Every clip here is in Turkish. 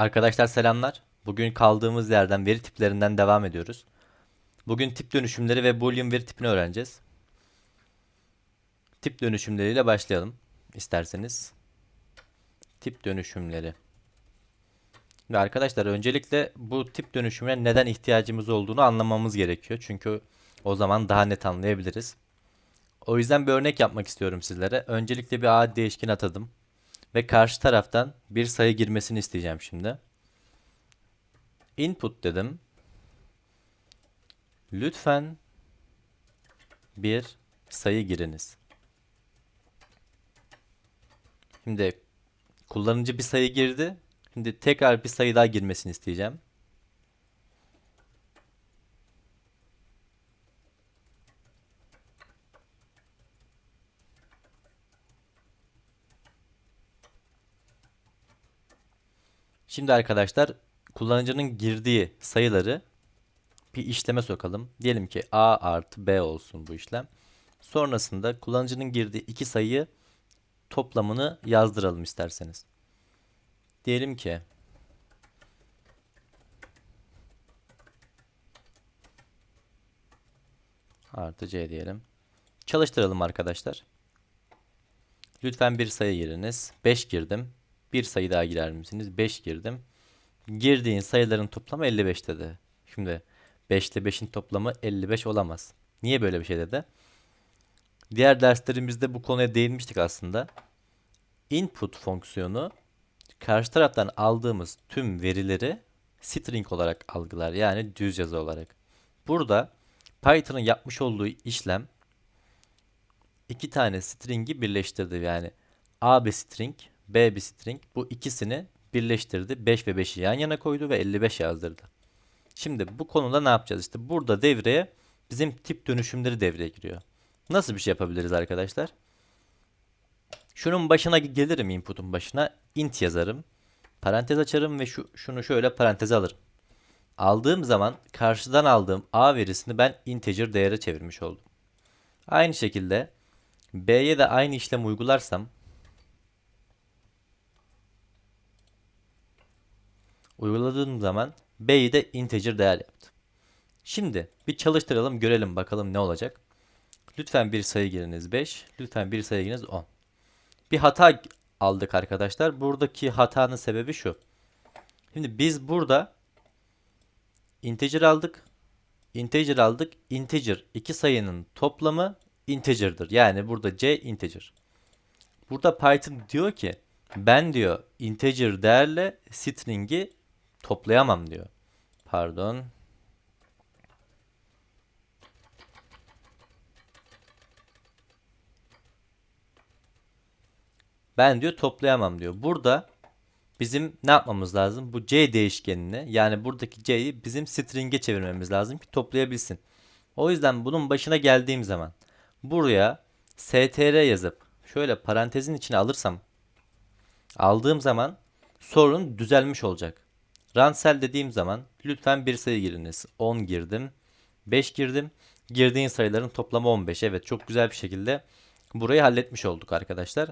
Arkadaşlar selamlar. Bugün kaldığımız yerden veri tiplerinden devam ediyoruz. Bugün tip dönüşümleri ve boolean veri tipini öğreneceğiz. Tip dönüşümleriyle başlayalım isterseniz. Tip dönüşümleri. Ve arkadaşlar öncelikle bu tip dönüşümüne neden ihtiyacımız olduğunu anlamamız gerekiyor. Çünkü o zaman daha net anlayabiliriz. O yüzden bir örnek yapmak istiyorum sizlere. Öncelikle bir A değişken atadım. Ve karşı taraftan bir sayı girmesini isteyeceğim şimdi. Input dedim. Lütfen bir sayı giriniz. Şimdi kullanıcı bir sayı girdi. Şimdi tekrar bir sayı daha girmesini isteyeceğim. Şimdi arkadaşlar kullanıcının girdiği sayıları bir işleme sokalım. Diyelim ki A artı B olsun bu işlem. Sonrasında kullanıcının girdiği iki sayıyı toplamını yazdıralım isterseniz. Diyelim ki artı C diyelim. Çalıştıralım arkadaşlar. Lütfen bir sayı giriniz. 5 girdim. Bir sayı daha girer misiniz? 5 girdim. Girdiğin sayıların toplamı 55 dedi. Şimdi 5 ile 5'in toplamı 55 olamaz. Niye böyle bir şey dedi? Diğer derslerimizde bu konuya değinmiştik aslında. Input fonksiyonu karşı taraftan aldığımız tüm verileri string olarak algılar. Yani düz yazı olarak. Burada Python'ın yapmış olduğu işlem iki tane string'i birleştirdi. Yani A bir string, B bir string. Bu ikisini birleştirdi. 5 ve 5'i yan yana koydu ve 55 yazdırdı. Şimdi bu konuda ne yapacağız? İşte burada devreye bizim tip dönüşümleri devreye giriyor. Nasıl bir şey yapabiliriz arkadaşlar? Şunun başına gelirim input'un başına int yazarım. Parantez açarım ve şu şunu şöyle paranteze alırım. Aldığım zaman karşıdan aldığım a verisini ben integer değere çevirmiş oldum. Aynı şekilde b'ye de aynı işlem uygularsam uyguladığım zaman b'yi de integer değer yaptı. Şimdi bir çalıştıralım görelim bakalım ne olacak. Lütfen bir sayı giriniz 5. Lütfen bir sayı giriniz 10. Bir hata aldık arkadaşlar. Buradaki hatanın sebebi şu. Şimdi biz burada integer aldık. Integer aldık. Integer iki sayının toplamı integer'dır. Yani burada c integer. Burada Python diyor ki ben diyor integer değerle string'i toplayamam diyor. Pardon. Ben diyor toplayamam diyor. Burada bizim ne yapmamız lazım? Bu c değişkenini yani buradaki c'yi bizim string'e çevirmemiz lazım ki toplayabilsin. O yüzden bunun başına geldiğim zaman buraya str yazıp şöyle parantezin içine alırsam aldığım zaman sorun düzelmiş olacak. Ransel dediğim zaman lütfen bir sayı giriniz. 10 girdim. 5 girdim. Girdiğin sayıların toplamı 15. Evet çok güzel bir şekilde burayı halletmiş olduk arkadaşlar.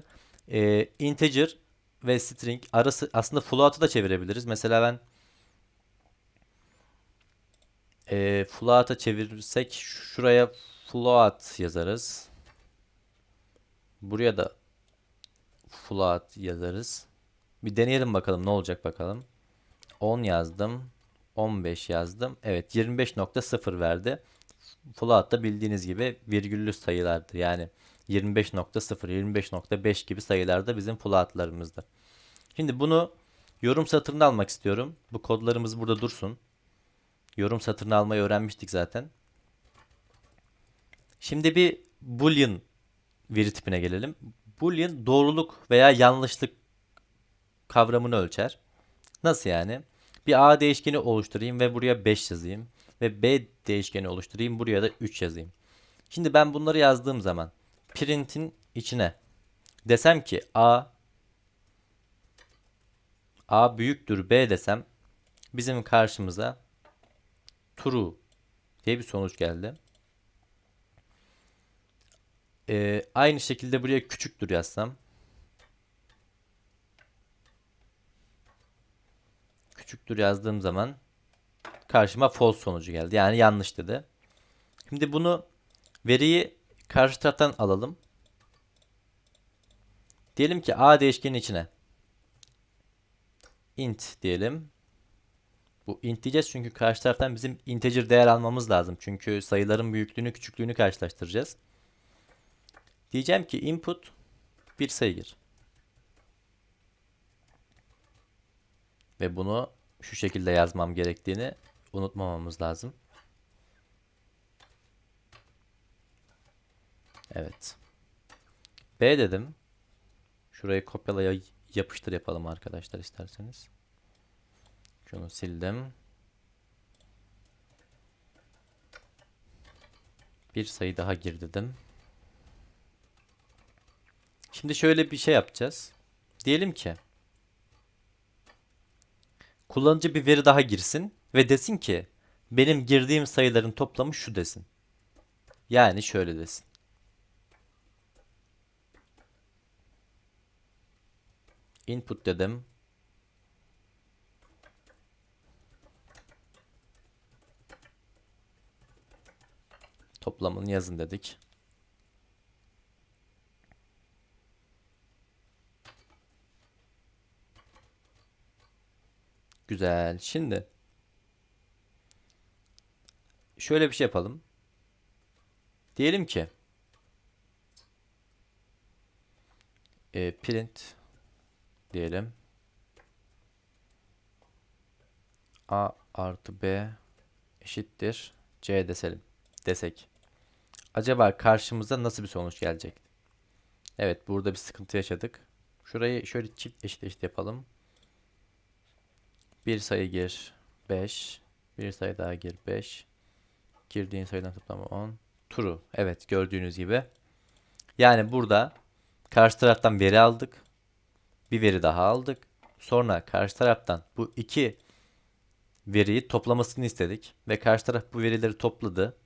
Ee, integer ve string arası aslında float'ı da çevirebiliriz. Mesela ben e, float'a çevirirsek şuraya float yazarız. Buraya da float yazarız. Bir deneyelim bakalım ne olacak bakalım. 10 yazdım. 15 yazdım. Evet 25.0 verdi. Float da bildiğiniz gibi virgüllü sayılardı. Yani 25.0, 25.5 gibi sayılarda bizim floatlarımızda. Şimdi bunu yorum satırına almak istiyorum. Bu kodlarımız burada dursun. Yorum satırını almayı öğrenmiştik zaten. Şimdi bir boolean veri tipine gelelim. Boolean doğruluk veya yanlışlık kavramını ölçer. Nasıl yani? Bir A değişkeni oluşturayım ve buraya 5 yazayım. Ve B değişkeni oluşturayım buraya da 3 yazayım. Şimdi ben bunları yazdığım zaman print'in içine desem ki A A büyüktür B desem bizim karşımıza true diye bir sonuç geldi. Ee, aynı şekilde buraya küçüktür yazsam küçüktür yazdığım zaman karşıma false sonucu geldi. Yani yanlış dedi. Şimdi bunu veriyi karşı taraftan alalım. Diyelim ki a değişkenin içine int diyelim. Bu int diyeceğiz çünkü karşı taraftan bizim integer değer almamız lazım. Çünkü sayıların büyüklüğünü küçüklüğünü karşılaştıracağız. Diyeceğim ki input bir sayı gir. Ve bunu şu şekilde yazmam gerektiğini unutmamamız lazım. Evet. B dedim. Şurayı kopyala yapıştır yapalım arkadaşlar isterseniz. Şunu sildim. Bir sayı daha gir dedim. Şimdi şöyle bir şey yapacağız. Diyelim ki kullanıcı bir veri daha girsin ve desin ki benim girdiğim sayıların toplamı şu desin. Yani şöyle desin. Input dedim. Toplamını yazın dedik. Güzel. Şimdi şöyle bir şey yapalım. Diyelim ki e, print diyelim. A artı B eşittir C deselim, desek. Acaba karşımıza nasıl bir sonuç gelecek? Evet burada bir sıkıntı yaşadık. Şurayı şöyle çift eşit eşit yapalım. Bir sayı gir 5. Bir sayı daha gir 5. Girdiğin sayıdan toplamı 10. True. Evet gördüğünüz gibi. Yani burada karşı taraftan veri aldık. Bir veri daha aldık. Sonra karşı taraftan bu iki veriyi toplamasını istedik. Ve karşı taraf bu verileri topladı.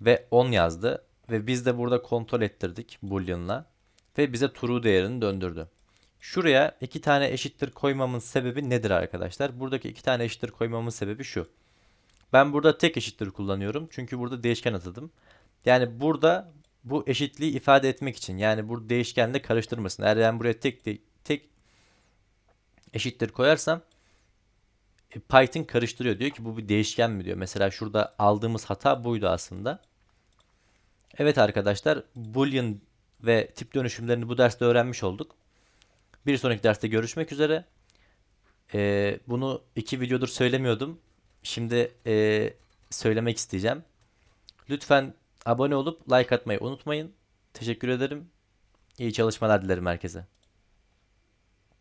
Ve 10 yazdı. Ve biz de burada kontrol ettirdik boolean'la. Ve bize true değerini döndürdü. Şuraya iki tane eşittir koymamın sebebi nedir arkadaşlar? Buradaki iki tane eşittir koymamın sebebi şu. Ben burada tek eşittir kullanıyorum. Çünkü burada değişken atadım. Yani burada bu eşitliği ifade etmek için. Yani bu değişkenle karıştırmasın. Eğer ben buraya tek tek eşittir koyarsam e, Python karıştırıyor. Diyor ki bu bir değişken mi diyor. Mesela şurada aldığımız hata buydu aslında. Evet arkadaşlar Boolean ve tip dönüşümlerini bu derste öğrenmiş olduk. Bir sonraki derste görüşmek üzere. Ee, bunu iki videodur söylemiyordum. Şimdi e, söylemek isteyeceğim. Lütfen abone olup like atmayı unutmayın. Teşekkür ederim. İyi çalışmalar dilerim herkese.